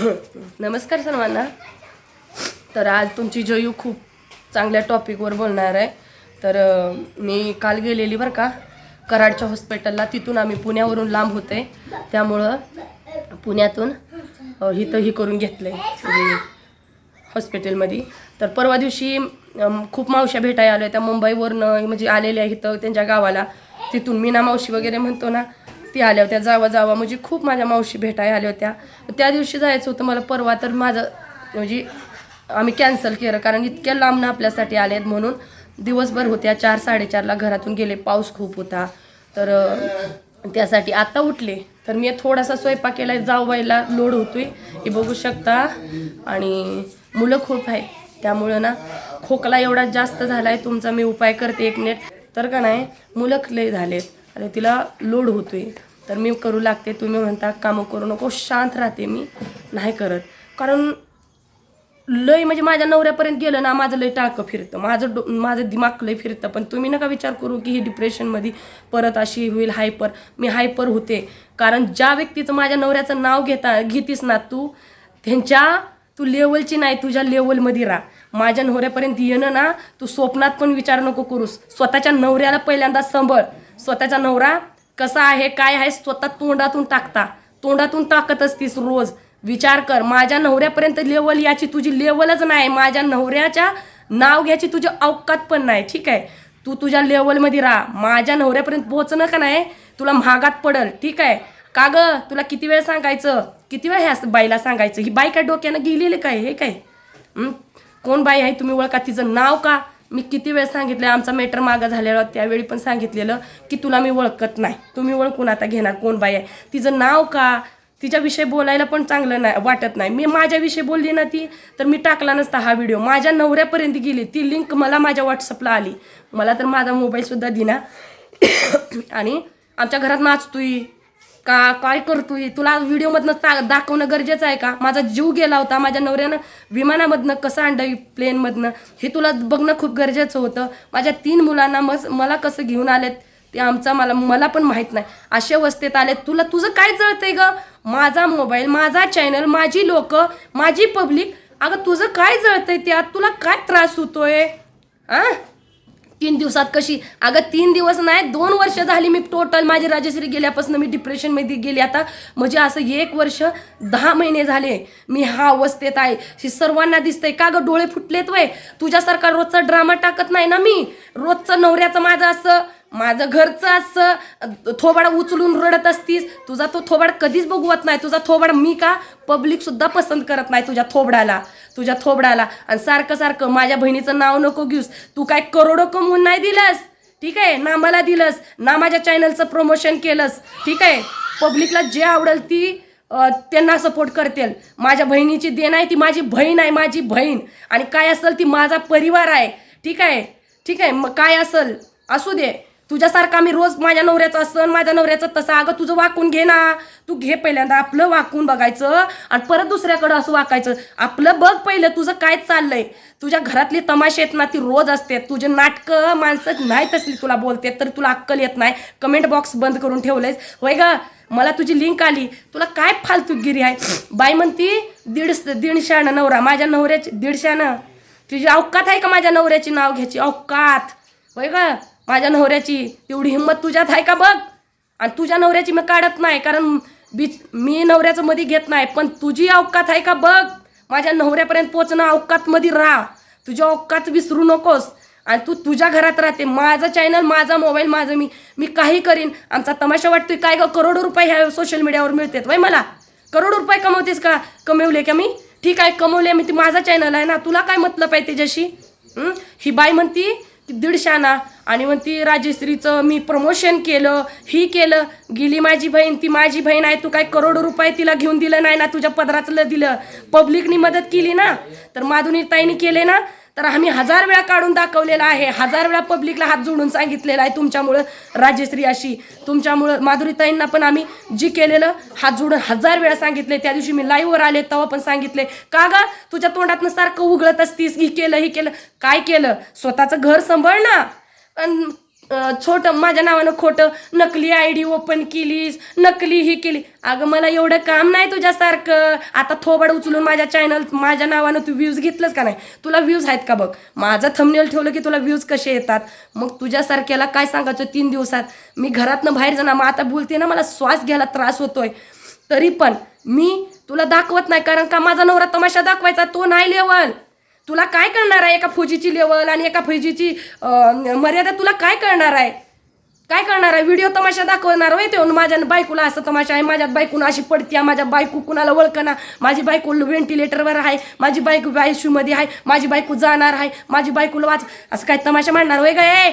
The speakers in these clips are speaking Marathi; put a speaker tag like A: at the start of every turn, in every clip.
A: नमस्कार सर्वांना. तर आज तुमची जयू खूप चांगल्या टॉपिकवर बोलणार आहे. तर मी काल गेलेली बरं का कराडच्या हॉस्पिटलला. तिथून आम्ही पुण्यावरून लांब होते. त्यामुळं पुण्यातून हिथं ही करून घेतलं आहे म्हणजे हॉस्पिटलमध्ये. तर परवा दिवशी खूप मावश्या भेटायला आल्या त्या मुंबईवरनं म्हणजे आलेल्या इथं त्यांच्या गावाला. तिथून मीना मावशी वगैरे म्हणतो ना ती आल्या होत्या जावा जावा. म्हणजे खूप माझ्या मावशी भेटायला आल्या होत्या. त्या दिवशी जायचं होतं मला परवा तर माझं म्हणजे आम्ही कॅन्सल केलं. कारण इतक्या लांबनं आपल्यासाठी आले आहेत म्हणून दिवसभर होत्या. चार साडेचारला घरातून गेले. पाऊस खूप होता. तर त्यासाठी आत्ता उठले. तर मी थोडासा स्वयंपाक केला जाऊबाईला लोड होतोय. हे बघू शकता. आणि मुलं खूप आहे त्यामुळं ना खोकला एवढा जास्त झाला आहे तुमचा मी उपाय करते एक नेट तर का नाही मुलं लय झालेत. आणि तिला लोड होतोय. तर मी करू लागते. तुम्ही म्हणता कामं करू नको शांत राहते मी. नाही करत. कारण लय म्हणजे माझ्या नवऱ्यापर्यंत गेलं ना माझं लय टाळकं फिरतं. माझं डो माझं दिमाग लय फिरतं. पण तुम्ही नका विचार करू की ही डिप्रेशनमध्ये परत अशी होईल हायपर. मी हायपर होते. कारण ज्या व्यक्तीचं माझ्या नवऱ्याचं नाव घेता घेतीस ना तू त्यांच्या तू लेवलची नाही तुझ्या लेवलमध्ये राहा. माझ्या नवऱ्यापर्यंत येणं ना तू स्वप्नात पण विचार नको करूस. स्वतःच्या नवऱ्याला पहिल्यांदा संभळ. स्वतःचा नवरा कसा आहे काय आहे स्वतः तोंडातून टाकता. तोंडातून टाकत असतीस रोज. विचार कर माझ्या नवऱ्यापर्यंत लेवल याची तुझी लेवलच नाही. माझ्या नवऱ्याच्या नाव घ्यायची तुझी अवकात पण नाही. ठीक आहे? तू तुझ्या लेवलमध्ये राहा. माझ्या नवऱ्यापर्यंत पोहोचणं का नाही? तुला महागात पडल. ठीक आहे? का ग? तुला किती वेळ सांगायचं? किती वेळ ह्या बाईला सांगायचं? ही बाई काय डोक्यानं गेलेली काय? हे काय? कोण बाई आहे? तुम्ही ओळखा. तिचं नाव का? मी किती वेळ सांगितलं आमचा मेटर मागा झालेला त्यावेळी पण सांगितलेलं की तुला मी ओळखत नाही. तुम्ही ओळखून आता घेणार कोण बाई आहे. तिचं नाव का? तिच्याविषयी बोलायला पण चांगलं नाही वाटत नाही. मी माझ्याविषयी बोलली ना ती तर मी टाकला नसता हा व्हिडिओ माझ्या नवऱ्यापर्यंत गेली. ती लिंक मला माझ्या व्हॉट्सअपला आली. मला तर माझा मोबाईलसुद्धा दिना. आणि आमच्या घरात नाचतोय. का? काय करतोय? तुला व्हिडिओमधनं सा दाखवणं गरजेचं आहे का? माझा जीव गेला होता माझ्या नवऱ्यानं विमानामधनं कसं आणलं प्लेनमधनं हे तुला बघणं खूप गरजेचं होतं. माझ्या तीन मुलांना मस मला कसं घेऊन आलेत ते आमचा मला मला पण माहीत नाही. अशा अवस्थेत आले तुला तुझं काय जळतंय ग? माझा मोबाईल माझा चॅनल माझी लोक माझी पब्लिक अगं तुझं काय जळतंय त्यात? तुला काय त्रास होतोय? आ? तीन दिवसात कशी? अगं तीन दिवस नाही दोन वर्ष झाली मी टोटल माझी राजश्री गेल्यापासून मी डिप्रेशनमध्ये गेली. आता म्हणजे असं एक वर्ष दहा महिने झाले मी हा अवस्थेत आहे. ही सर्वांना दिसतंय. का गं डोळे फुटलेत वय? तुझ्यासारखा रोजचा ड्रामा टाकत नाही ना मी? रोजचं नवऱ्याचं माझं असं माझं घरचं असं थोबाड उचलून रडत असतीस तुझा तो थोबाड कधीच बघवत नाही. तुझा थोबाड मी का? पब्लिक सुद्धा पसंत करत नाही तुझ्या थोबडाला. तुझ्या थोबडाला. आणि सारखं सारखं माझ्या बहिणीचं नाव नको घेऊस. तू काय करोडो कमवून नाही दिलंस? ठीक आहे ना मला दिलंस ना माझ्या चॅनलचं प्रमोशन केलंस. ठीक आहे पब्लिकला जे आवडेल ती त्यांना सपोर्ट करतील. माझ्या बहिणीची देण आहे ती माझी बहीण आहे माझी बहीण. आणि काय असेल ती माझा परिवार आहे. ठीक आहे ठीक आहे मग काय असेल? असू दे. तुझ्यासारखा मी रोज माझ्या नवऱ्याचं असं माझ्या नवऱ्याचं तसं अगं तुझं वाकून घे ना. तू घे पहिल्यांदा आपलं वाकून बघायचं आणि परत दुसऱ्याकडं असं वाकायचं. आपलं बघ पहिलं तुझं काय चाललंय. तुझ्या घरातली तमाशे आहेत ना ती रोज असते. तुझे नाटकं माणसं नाही तसली तुला बोलते तर तुला अक्कल येत नाही. कमेंट बॉक्स बंद करून ठेवलंयस. होय ग मला तुझी लिंक आली. तुला काय फालतूगिरी आहे? बाई म्हणती दीड दीडशानं नवरा. माझ्या नवऱ्याची दीडशानं? तुझी अवकात आहे का माझ्या नवऱ्याची नाव घ्यायची? अवकात. होय का माझ्या नवऱ्याची. तेवढी हिंमत तुझ्यात आहे का बघ? आणि तुझ्या नवऱ्याची मी काढत नाही कारण बीच मी नवऱ्याचं मध्ये घेत नाही पण तुझी अवकात आहे का बघ? माझ्या नवऱ्यापर्यंत पोचणं अवकातमध्ये राहा. तुझ्या अवकात विसरू नकोस. आणि तू तुझ्या घरात राहते. माझं चॅनल माझा मोबाईल माझं मी मी काही करीन. आमचा तमाशा वाटतोय काय ग? करोडो रुपये ह्या सोशल मीडियावर मिळतात वय मला? करोडो रुपये कमवतेस का? कमवले का मी? ठीक आहे कमवले मी. ती माझा चॅनल आहे ना? तुला काय मतलब आहे त्याच्याशी? ही बाई म्हणती ती दीडशे आणा. आणि मग ती राजश्रीचं मी प्रमोशन केलं ही केलं. गेली माझी बहीण ती माझी बहीण आहे तू काय करोडो रुपये तिला घेऊन दिलं नाही ना तुझ्या पदराचं दिलं. पब्लिकनी मदत केली ना तर माधुनी ताईनी केले ना तर आम्ही हजार वेळा काढून दाखवलेला आहे. हजार वेळा पब्लिकला हात जोडून सांगितलेला आहे तुमच्यामुळं राजश्री अशी. तुमच्यामुळं माधुरीताईंना पण आम्ही जी केलेलं हात जोडून हजार वेळा सांगितले. त्या दिवशी मी लाईव्हवर आले तेव्हा पण सांगितले. का गा? तुझ्या तोंडातनं सारखं उघडत असतीस ही केलं ही केलं. काय केलं? स्वतःचं घर सांभाळ ना. अन छोटं माझ्या नावानं खोटं नकली आय डी ओपन केलीस नकली ही केली. अगं मला एवढं काम नाही तुझ्यासारखं. आता थोबड उचलून माझ्या चॅनल माझ्या नावानं तू व्ह्यूज घेतलंस का नाही? तुला व्ह्यूज आहेत का बघ? माझं थंबनेल ठेवलं की तुला व्ह्यूज कसे येतात? मग तुझ्यासारख्याला काय सांगायचं तीन दिवसात? मी घरातनं बाहेर जाणार मग आता बोलते ना मला श्वास घ्यायला त्रास होतोय. तरी पण मी तुला दाखवत नाही कारण का माझा नवरा तमाशा दाखवायचा तो नाही लेवल. तुला काय करणार आहे एका फौजीची लेवल आणि एका फौजीची मर्यादा तुला काय करणार आहे? काय करणार आहे? व्हिडिओ तमाशा दाखवणार होय ते. माझ्या बायकोला असं तमाशा आहे. माझ्या बायकून अशी पडत्या माझ्या बायको कुणाला ओळखना. माझी बायको व्हेंटिलेटरवर आहे. माझी बायको आयसीयूमध्ये आहे. माझी बायको जाणार आहे. माझी बायकोला वाच. असं काय तमाशा मांडणार होय काय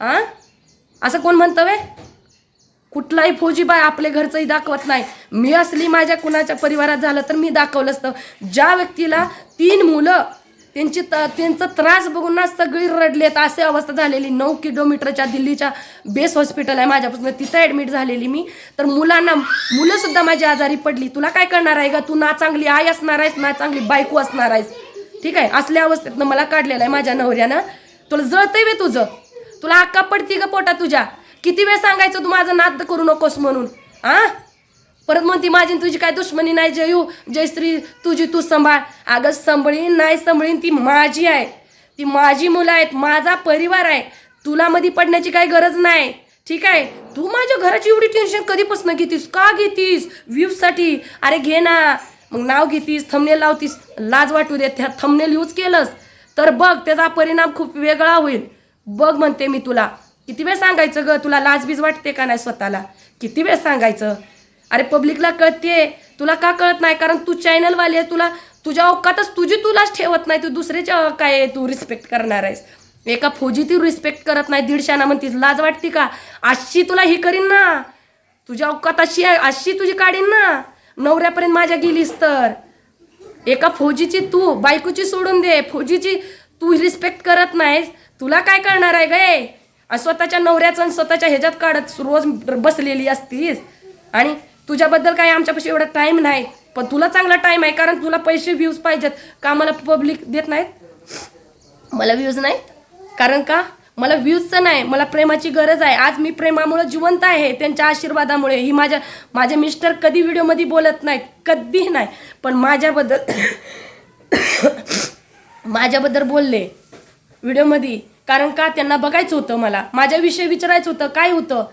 A: आ? असं कोण म्हणतं वे कुठलाही फौजी बाय आपले घरचंही दाखवत नाही. मी असली माझ्या कुणाच्या परिवारात झालं तर मी दाखवलं असतं. ज्या व्यक्तीला तीन मुलं त्यांची त त्यांचा त्रास बघून ना सगळी रडलेत अशी अवस्था झालेली. नऊ किलोमीटरच्या दिल्लीच्या बेस हॉस्पिटल आहे माझ्यापासून. तिथं ॲडमिट झालेली मी. तर मुलांना मुलंसुद्धा माझी आजारी पडली. तुला काय करणार आहे का तू ना चांगली आई असणार आहेस ना चांगली बायको असणार आहेस. ठीक आहे? असल्या अवस्थेतनं मला काढलेलं आहे माझ्या नवऱ्यानं. तुला जळतंय वे तुझं. तुला अक्का पडती का पोटा तुझ्या. किती वेळ सांगायचं तू माझं नाद करू नकोस म्हणून? आ? परत म्हणती माझी तुझी काय दुश्मनी नाही जयू जयश्री तुझी तू सांभाळ. अगं सांभळीन नाही सांभळीन ती माझी आहे. ती माझी मुलं आहेत माझा परिवार आहे. तुला मध्ये पडण्याची काही गरज नाही. ठीक आहे? तू माझ्या घराची एवढी टेन्शन कधीपासून घेतीस? का घेतीस? व्ह्यूजसाठी? अरे घे ना. मग नाव घेतीस थमनेल लावतीस. लाज वाटू दे त्या थमनेल यूज केलंस. तर बघ त्याचा परिणाम खूप वेगळा होईल. बघ म्हणते मी तुला. किती वेळ सांगायचं ग? तुला लाजबीज वाटते का नाही स्वतःला? किती वेळ सांगायचं? अरे पब्लिकला कळते तुला का कळत नाही? कारण तू चॅनलवाली आहे. तुला तुझ्या औकातच तुझी तुलाच ठेवत नाही. तू दुसऱ्याच्या काय तू रिस्पेक्ट करणार आहेस. एका फौजी ती रिस्पेक्ट करत नाही. दीडशाना म्हणतीस. लाज वाटते का? अशी तुला ही करीन ना. तुझ्या औकात अशी आहे. अशी तुझी काढीन ना. नवऱ्यापर्यंत माझ्या गेलीस तर. एका फौजीची तू बायकोची सोडून दे. फौजीची तू रिस्पेक्ट करत नाहीस. तुला काय करणार आहे गे? आणि स्वतःच्या नवऱ्याचं आणि स्वतःच्या ह्याच्यात काढत रोज बसलेली असतीस. आणि तुझ्याबद्दल काय आमच्यापाशी एवढा टाईम नाही. पण तुला चांगला टाईम आहे कारण तुला पैसे व्ह्यूज पाहिजेत. का मला पब्लिक देत नाहीत? मला व्ह्यूज नाहीत. कारण का? मला व्ह्यूजचं नाही मला प्रेमाची गरज आहे. आज मी प्रेमामुळं जिवंत आहे त्यांच्या आशीर्वादामुळे. ही माझ्या माझे मिस्टर कधी व्हिडिओमध्ये बोलत नाहीत. कधीही नाही. पण माझ्याबद्दल माझ्याबद्दल बोलले. व्हिडिओमध्ये. कारण का त्यांना बघायचं होतं मला. माझ्याविषयी विचारायचं होतं काय होतं?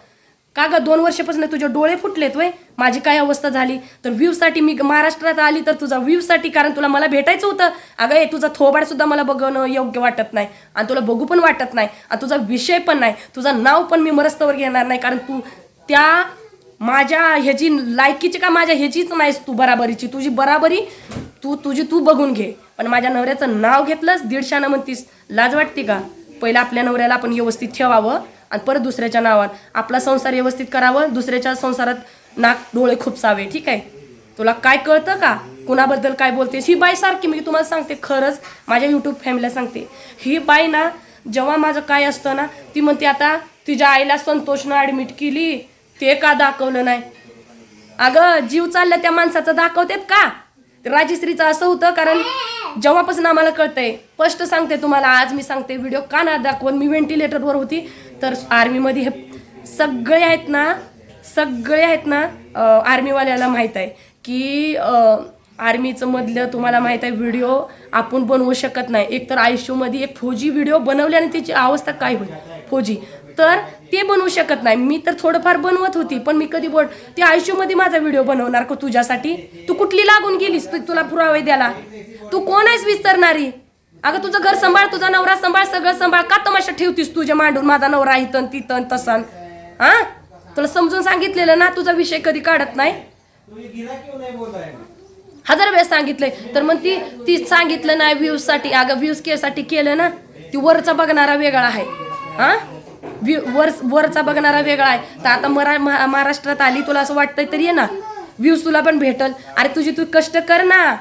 A: का ग दोन वर्षापासून तुझे डोळे फुटलेत वय? माझी काय अवस्था झाली? तर व्ह्यूसाठी मी महाराष्ट्रात आली तर तुझा व्ह्यूसाठी कारण तुला मला भेटायचं होतं. अगं हे तुझा थोबाड सुद्धा मला बघणं योग्य वाटत नाही. आणि तुला बघू पण वाटत नाही. आणि तुझा विषय पण नाही. तुझं नाव पण मी मरस्तवर घेणार नाही. कारण तू त्या माझ्या ह्याची लायकीची का माझ्या ह्याचीच नाहीस तू बराबरीची. तुझी बराबरी तू तुझी तू बघून घे. पण माझ्या नवऱ्याचं नाव घेतलंस दीडशानं म्हणतीस. लाज वाटते का? पहिलं आपल्या नवऱ्याला आपण व्यवस्थित ठेवावं आणि परत दुसऱ्याच्या नावात. आपला संसार व्यवस्थित करावं दुसऱ्याच्या संसारात नाक डोळे खुपसावे ठीक आहे? तुला काय कळतं का? कुणाबद्दल काय बोलतेस? ही बाई सारखी मी तुम्हाला सांगते खरंच माझ्या यूट्यूब फॅमिलीला सांगते. ही बाई ना जेव्हा माझं काय असतं ना ती म्हणते आता तिच्या आईला संतोषनं ॲडमिट केली ते का दाखवलं नाही? अगं जीव चाललं त्या माणसाचं दाखवतेत का? राजश्रीचं असं होतं कारण जेव्हापासून आम्हाला कळतंय स्पष्ट सांगते तुम्हाला आज मी सांगते व्हिडिओ का ना दाखवून मी व्हेंटिलेटरवर होती. तर आर्मीमध्ये हे सगळे आहेत ना सगळे आहेत ना आर्मीवाल्याला माहीत आहे की आर्मीचं मधलं तुम्हाला माहीत आहे व्हिडिओ आपण बनवू शकत नाही. एकतर आयुष्यमध्ये एक फौजी व्हिडिओ बनवल्याने त्याची अवस्था काय होईल? फौजी तर ते बनवू शकत नाही. मी तर थोडंफार बनवत होती पण मी कधी बोल ते आयुष्यमध्ये माझा व्हिडिओ बनवणार का तुझ्यासाठी? तू कुठली लागून गेलीस तू तुला पुरावे द्याला तू कोण आहेस विस्तारणारी अगं तुझं घर सांभाळ तुझा नवरा सांभाळ सगळं सांभाळ. का तमाशा ठेवतीस तुझ्या मांडून? माझा नवरा इथं तिथं तसन हा तुला समजून सांगितलेलं ना तुझा विषय कधी काढत नाही? हजार वेळेस सांगितलंय. तर मग ती ती सांगितलं नाही व्ह्यूजसाठी. अगं व्ह्यूज केसाठी केलं ना ती वरचा बघणारा वेगळा आहे. हा व्ह्यू वर वरचा बघणारा वेगळा आहे. तर आता मरा महा- महाराष्ट्रात आली तुला असं वाटतंय तरी ये ना. व्ह्यूज तुला पण भेटल. अरे तुझी तू कष्ट कर ना.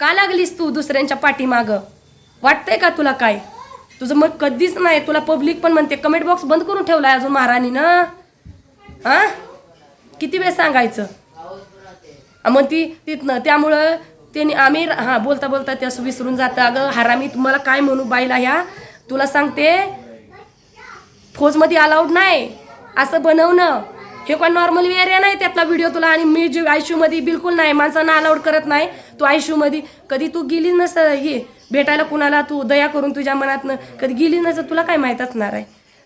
A: का लागलीस तू दुसऱ्यांच्या पाठीमाग? वाटतंय का तुला काय? तुझं मग कधीच नाही. तुला पब्लिक पण म्हणते कमेंट बॉक्स बंद करून ठेवला अजून महाराणीनं हा? किती वेळ सांगायचं? मग ती तिथनं त्यामुळं त्यांनी आम्ही हां बोलता बोलता ते असं विसरून जातं. अगं हरामी तुम्हाला काय म्हणू बाईला ह्या? तुला सांगते फौजमध्ये अलाउड नाही. असं बनवणं. हे कोण नॉर्मल एरिया नाही त्यातला व्हिडिओ तुला आणि मी जे आयशूमध्ये बिलकुल नाही माणसांना अलाउड करत नाही. तू आयशूमध्ये कधी तू गेली नस हे भेटायला कुणाला तू दया करून तुझ्या मनातनं कधी गेली नसं तुला काय माहीत असणार आहे.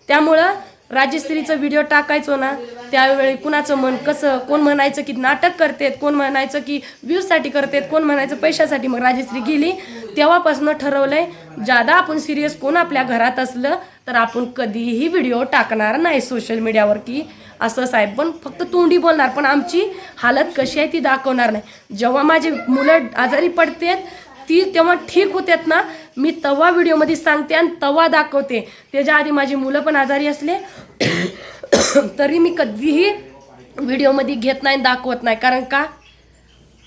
A: त्यामुळं राजश्रीचं व्हिडिओ टाकायचो ना त्यावेळी कुणाचं मन कसं कोण म्हणायचं की नाटक करतेत कोण म्हणायचं की व्ह्यूजसाठी करतेत कोण म्हणायचं पैशासाठी मग राजश्री गेली. तेव्हापासून ठरवलंय जादा आपण सिरियस कोण आपल्या घरात असलं तर आपण कधीही व्हिडिओ टाकणार नाही सोशल मीडियावर की असं साहेब पण फक्त तोंडी बोलणार पण आमची हालत कशी आहे ती दाखवणार नाही. जेव्हा माझी मुलं आजारी पडतात ती तेव्हा ठीक होत्यात ना मी तवा व्हिडिओमध्ये सांगते आणि तवा दाखवते. त्याच्या आधी माझी मुलं पण आजारी असले तरी मी कधीही व्हिडिओमध्ये घेत नाही दाखवत नाही. कारण का?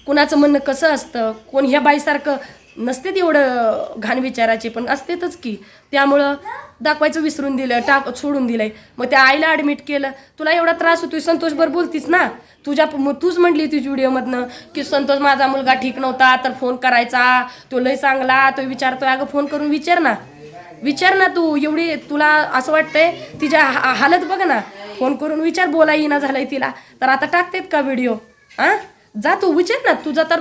A: कुणाचं म्हणणं कसं असतं? कोण ह्या बाईसारखं नसते तेवढं घाण विचाराचे पण असतेच की. त्यामुळं दाखवायचं विसरून दिलं टाक सोडून दिलंय. मग त्या आईला ॲडमिट केलं तुला एवढा त्रास होतोय संतोषभर बोलतीस ना? तुझ्या तूच म्हटली तुझी व्हिडिओमधनं की संतोष माझा मुलगा ठीक नव्हता तर फोन करायचा. तो लय चांगला तो विचारतोय अगं फोन करून विचार ना. विचार ना तू एवढी तुला असं वाटतंय तिच्या हा- हालत बघ ना. फोन करून विचार बोला येईना झालंय तिला. तर आता टाकतेत का व्हिडिओ हां जा तू विचार ना. तुझा तर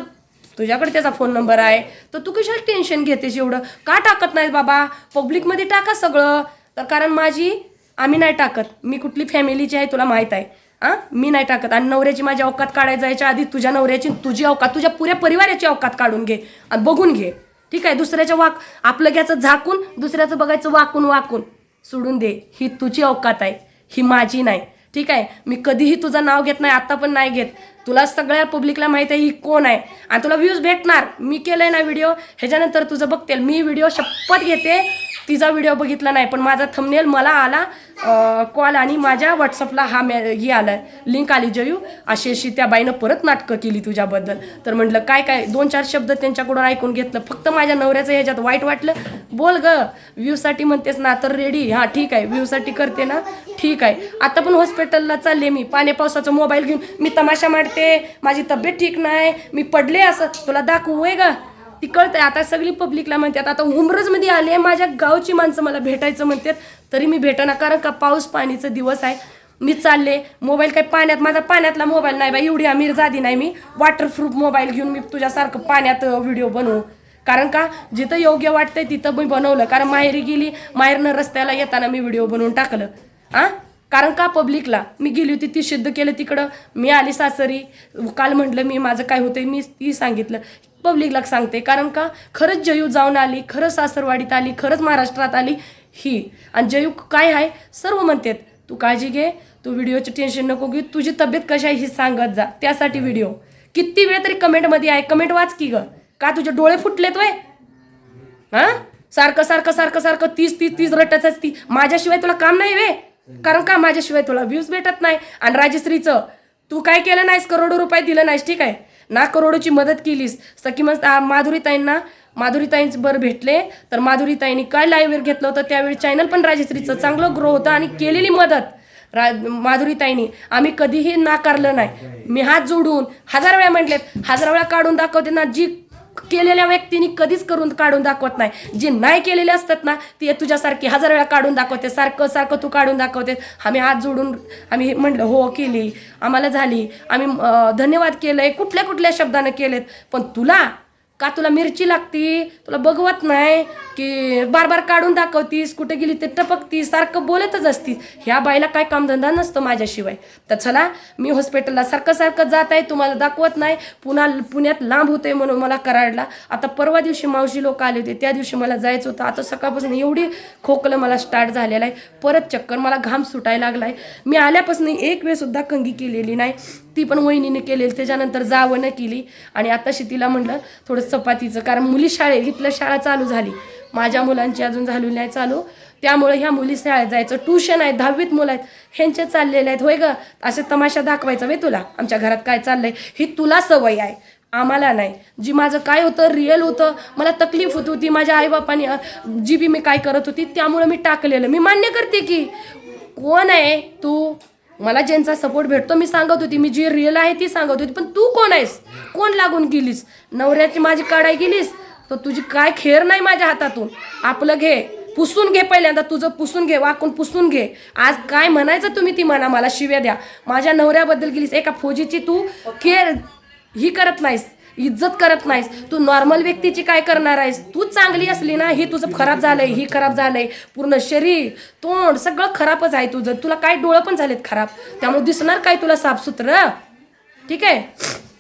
A: तुझ्याकडे त्याचा फोन नंबर आहे. तर तू कशाला टेन्शन घेतेस एवढं? का टाकत नाही बाबा? पब्लिकमध्ये टाका सगळं. तर कारण माझी आम्ही नाही टाकत. मी कुठली फॅमिलीची आहे तुला माहीत आहे. हां मी नाही टाकत. आणि नवऱ्याची माझी अवकात काढायला जायच्या आधी तुझ्या नवऱ्याची तुझी अवकात तुझ्या पुऱ्या परिवाराची अवकात काढून घे. आणि बघून घे. ठीक आहे? दुसऱ्याच्या वाक आपलं घ्यायचं झाकून दुसऱ्याचं बघायचं वाकून वाकून सोडून दे. ही तुझी अवकात आहे. ही माझी नाही. ठीक आहे मी कधीही तुझं नाव घेत नाही आता पण नाही घेत. तुला सगळ्या पब्लिकला माहिती आहे ही कोण आहे. आणि तुला व्ह्यूज भेटणार. मी केलंय ना व्हिडिओ ह्याच्यानंतर तुझं बघतेल मी व्हिडिओ शपथ घेते. तिचा व्हिडिओ बघितला नाही पण माझा थंबनेल मला आला कॉल आणि माझ्या व्हॉट्सअपला हा मॅ ही आला. लिंक आली जयू. अशी अशी त्या बाईनं परत नाटकं केली तुझ्याबद्दल. तर म्हटलं काय काय? दोन चार शब्द त्यांच्याकडून ऐकून घेतलं. फक्त माझ्या नवऱ्याचं ह्याच्यात वाईट वाटलं. बोल ग व्ह्यूसाठी म्हणतेस ना तर रेडी हां ठीक आहे. व्ह्यूसाठी करते ना ठीक आहे. आता पण हॉस्पिटलला चालले मी. पाण्या पावसाचा मोबाईल घेऊन मी तमाशा मांडते. माझी तब्येत ठीक नाही. मी पडले असं. तुला दाखवू आहे ग? ती कळतंय. आता सगळी पब्लिकला म्हणतात आता उमरजमध्ये आले माझ्या गावची माणसं मला भेटायचं म्हणतात. तरी मी भेटना कारण का पाऊस पाणीचा दिवस आहे. मी चालले मोबाईल काही पाण्यात माझा पाण्यातला मोबाईल नाही बाई एवढी आमिर जादी नाही मी. वॉटरप्रूफ मोबाईल घेऊन मी तुझ्यासारखं पाण्यात व्हिडिओ बनवू. कारण का जिथं योग्य वाटतंय तिथं मी बनवलं. कारण माहेरी गेली माहेरनं रस्त्याला येताना मी व्हिडिओ बनवून टाकलं. आ? कारण का पब्लिकला मी गेली होती ती सिद्ध केलं तिकडं. मी आली सासरी. काल म्हटलं मी माझं काय होतंय मी ती सांगितलं. पब्लिकला सांगते कारण का? खरंच जयू जाऊन आली खरंच सासरवाडीत आली खरंच महाराष्ट्रात आली ही. आणि जयू काय आहे? सर्व म्हणतात तू काळजी घे तू व्हिडिओची टेन्शन नको घेऊ तुझी तब्येत कशी आहे ही सांगत जा. त्यासाठी व्हिडिओ. किती वेळ तरी कमेंटमध्ये आहे. कमेंट वाच की ग. का तुझे डोळे फुटलेत वय? हा? सारखं सारखं सारखं सारखं तीस तीस तीस रटच ती माझ्याशिवाय तुला काम नाही वे कारण का माझ्याशिवाय तुला व्ह्यूज भेटत नाही? आणि राजश्रीचं तू काय केलं नाहीस? करोडो रुपये दिलं नाहीस ठीक आहे? ना करोडोची मदत केलीस. सखी मस्त माधुरीताईंना माधुरीताईंच बरं भेटले. तर माधुरीताईंनी काय लाईव्हवर घेतलं होतं? त्यावेळी चॅनल पण राजश्रीचं चांगलं ग्रो होतं आणि केलेली मदत. रा माधुरीताईंनी. आम्ही कधीही नाकारलं नाही. मी हात जोडून हजार वेळा म्हटलेत हजार वेळा काढून दाखवते ना जी केलेल्या व्यक्तीने कधीच करून काढून दाखवत नाही. जे नाही केलेले असतात ना ते तुझ्यासारखी हजार वेळा काढून दाखवते. सारखं सारखं तू काढून दाखवते. आम्ही हात जोडून आम्ही म्हणलं हो केली. आम्हाला झाली. आम्ही धन्यवाद धन्यवाद आहे कुठल्या कुठल्या शब्दानं केलेत. पण तुला का तुला मिरची लागती? तुला बघवत नाही की बार बार काढून दाखवतीस कुठे गेली ते टपकतीस सारखं बोलतच असतीस. ह्या बाईला काय कामधंदा नसतो माझ्याशिवाय. तर चला मी हॉस्पिटलला सारखं सारखं जात आहे तुम्हाला दाखवत नाही. पुन्हा पुण्यात लांब होते म्हणून मला कराडला. आता परवा दिवशी मावशी लोक आले होते त्या दिवशी मला जायचं होतं. आता सकाळपासून एवढी खोकलं मला स्टार्ट झालेलं आहे. परत चक्कर मला घाम सुटायला लागला आहे मी आल्यापासून एक वेळसुद्धा कंगी केलेली नाही. ती पण वहिनीने केलेली त्याच्यानंतर जावं केली. आणि आताशी तिला म्हटलं थोडं चपातीचं कारण मुली शाळेत इथलं शाळा चालू झाली. माझ्या मुलांची अजून झाली नाही चालू. त्यामुळे ह्या मुली शाळेत जायचं. ट्यूशन आहे दहावीत मुलं आहेत ह्यांचे चाललेले आहेत. होय ग? असे तमाशा दाखवायचा वे तुला? आमच्या घरात काय चाललंय? ही तुला सवय आहे. आम्हाला नाही. जी माझं काय होतं रिअल होतं मला तकलीफ होत होती माझ्या आईबापाने जी बी मी काय करत होती त्यामुळं मी टाकलेलं. मी मान्य करते की कोण आहे तू? मला ज्यांचा सपोर्ट भेटतो मी सांगत होती मी जी रिअल आहे ती सांगत होती पण तू कोण आहेस? कोण लागून गेलीस? नवऱ्याची माझी काढाय गेलीस? तर तुझी काय खेर नाही माझ्या हातातून? आपलं घे पुसून घे पहिल्यांदा तुझं पुसून घे वाकून पुसून घे. आज काय म्हणायचं तुम्ही ती म्हणा मला शिव्या द्या. माझ्या नवऱ्याबद्दल गेलीस एका फौजीची तू केअर ही करत नाहीस. इज्जत करत नाहीस. तू नॉर्मल व्यक्तीची काय करणार आहेस? तू चांगली असली ना ही तुझं खराब झालंय ही खराब झालंय. पूर्ण शरीर तोंड सगळं खराबच आहे तुझं. तुला काय डोळं पण झालेत खराब. त्यामुळे दिसणार काय तुला साफसुथरं? ठीक आहे?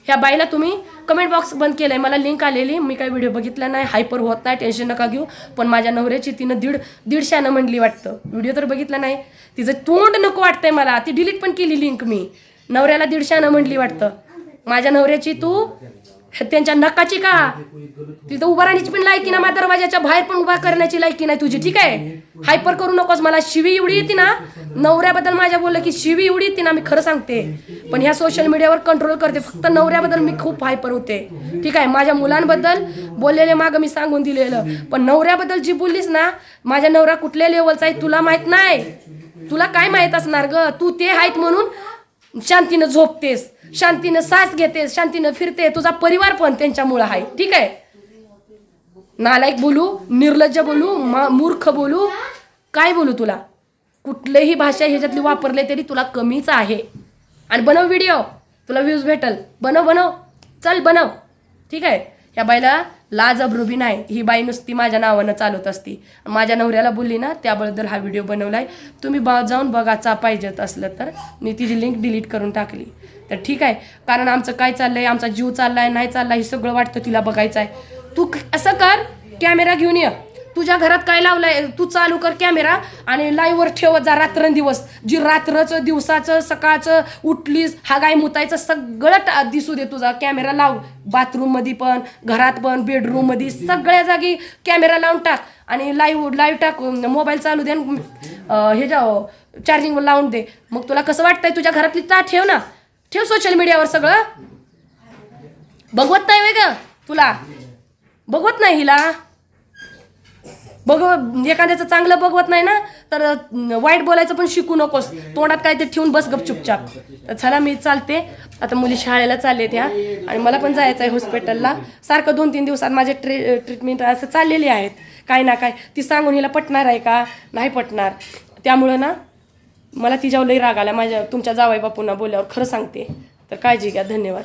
A: ह्या बाईला तुम्ही कमेंट बॉक्स बंद केलाय. मला लिंक आलेली. मी काही व्हिडिओ बघितला नाही. हायपर होत नाही. टेन्शन नका घेऊ. पण माझ्या नवऱ्याची तिनं दीड दीडशेनं म्हणली वाटतं. व्हिडिओ तर बघितला नाही. तिचं तोंड नको वाटतंय मला. ती डिलीट पण केली लिंक मी. नवऱ्याला दीडशेनं म्हणली वाटतं. माझ्या नवऱ्याची तू त्यांच्या नकाची का? तिथं उभा राहण्याची पण लायकी ना माझ्या दरवाजाच्या बाहेर पण उभा करण्याची लायकी नाही तुझी ठीक आहे? हायपर करू नकोस मला शिवी एवढी येते ना नवऱ्याबद्दल माझ्या बोललं की शिवी एवढी येते ना मी खरं सांगते. पण ह्या सोशल मीडियावर कंट्रोल करते फक्त नवऱ्याबद्दल मी खूप हायपर होते. ठीक आहे? माझ्या मुलांबद्दल बोललेले मागं मी सांगून दिलेलं. पण नवऱ्याबद्दल जी बोललीस ना माझ्या नवरा कुठल्या लेवलचा आहे तुला माहीत नाही. तुला काय माहीत असणार ग? तू ते आहेत म्हणून शांतीनं झोपतेस. शांतीनं सास घेते शांतीनं फिरते तुझा परिवार पण त्यांच्यामुळं आहे. ठीक आहे? नालायक बोलू निर्लज्ज बोलू मा- मूर्ख बोलू काय बोलू तुला? कुठलीही भाषा ह्याच्यातली वापरले तरी तुला कमीच आहे. आणि बनव व्हिडिओ तुला व्ह्यूज भेटल. बनव बनव. चल बनव. ठीक आहे? ह्या बाईला लाज अब्रुबी नाही. ही बाई नुसती माझ्या नावानं चालवत असती. माझ्या नवऱ्याला बोलली ना त्याबद्दल हा व्हिडिओ बनवलाय. तुम्ही बा जाऊन बघाचा पाहिजेत असलं तर. मी तिची लिंक डिलीट करून टाकली. तर ठीक आहे. कारण आमचं काय चाललंय आमचा जीव चाललाय नाही चालला हे सगळं वाटतं तिला बघायचं आहे तू क- असं कर कॅमेरा घेऊन ये. तुझ्या घरात काय लावलंय? तू चालू कर कॅमेरा आणि लाईव्हवर ठेवत जा रात्रंदिवस. जी रात्रचं दिवसाचं सकाळचं उठलीस हा गाय मुतायचं सगळं टा- दिसू दे तुझा. कॅमेरा लाव. बाथरूममध्ये पण घरात पण बेडरूममध्ये सगळ्या जागी कॅमेरा लावून टाक. आणि लाईव्ह लाईव्ह टाक. मोबाईल चालू दे आणि, हे जाऊ चार्जिंग लावून दे. मग तुला कसं वाटतंय तुझ्या घरातली ता ठेव ना. ठेव सोशल मीडियावर सगळं. बघवत नाही वेग तुला. बघवत नाही हिला. बघ एखाद्याचं चांगलं बघवत नाही ना तर वाईट बोलायचं पण शिकू नकोस. तोंडात काय ते ठेवून बस गप चुपचाप. तर चला मी चालते. आता मुली शाळेला चालले त्या. आणि मला पण जायचं आहे हॉस्पिटलला सारखं दोन तीन दिवसात माझे ट्री ट्रीटमेंट असं चाललेली आहेत. काय ना काय. ती सांगून हिला पटणार आहे का? नाही पटणार. त्यामुळं ना मला तिच्यावर लई राग आला. माझ्या तुमच्या जावाई बापूंना बोलल्यावर खरं सांगते. तर काळजी घ्या. धन्यवाद.